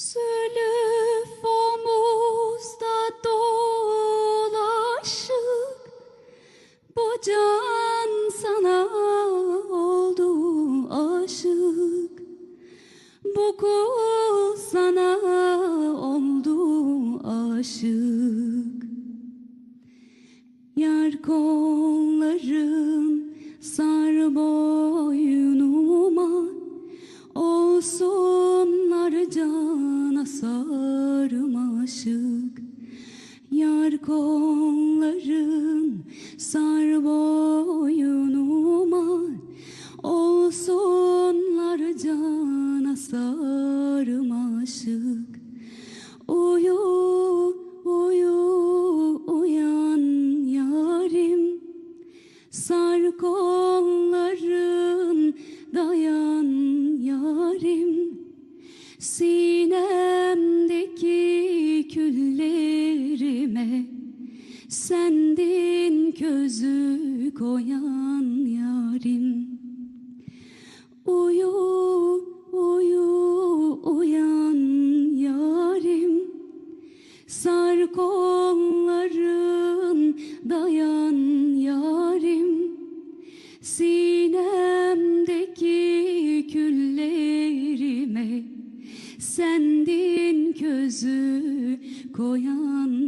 Zülüf omuzda Bu can sana oldu aşık. Bu kul sana oldu aşık. Yar kolların sar boynuma Olsunlar cana sarmaşık Yar kolların sar boynuma. Olsunlar cana sarmaşık Uyu, uyu, uyan yarim. Sar kolların dayan yarim. Sinemdeki Sendin közü koyan yarim. Uyu, uyu, uyan yarim. Sar kolların dayan yarim. Sinemdeki küllerime Sendin közü koyan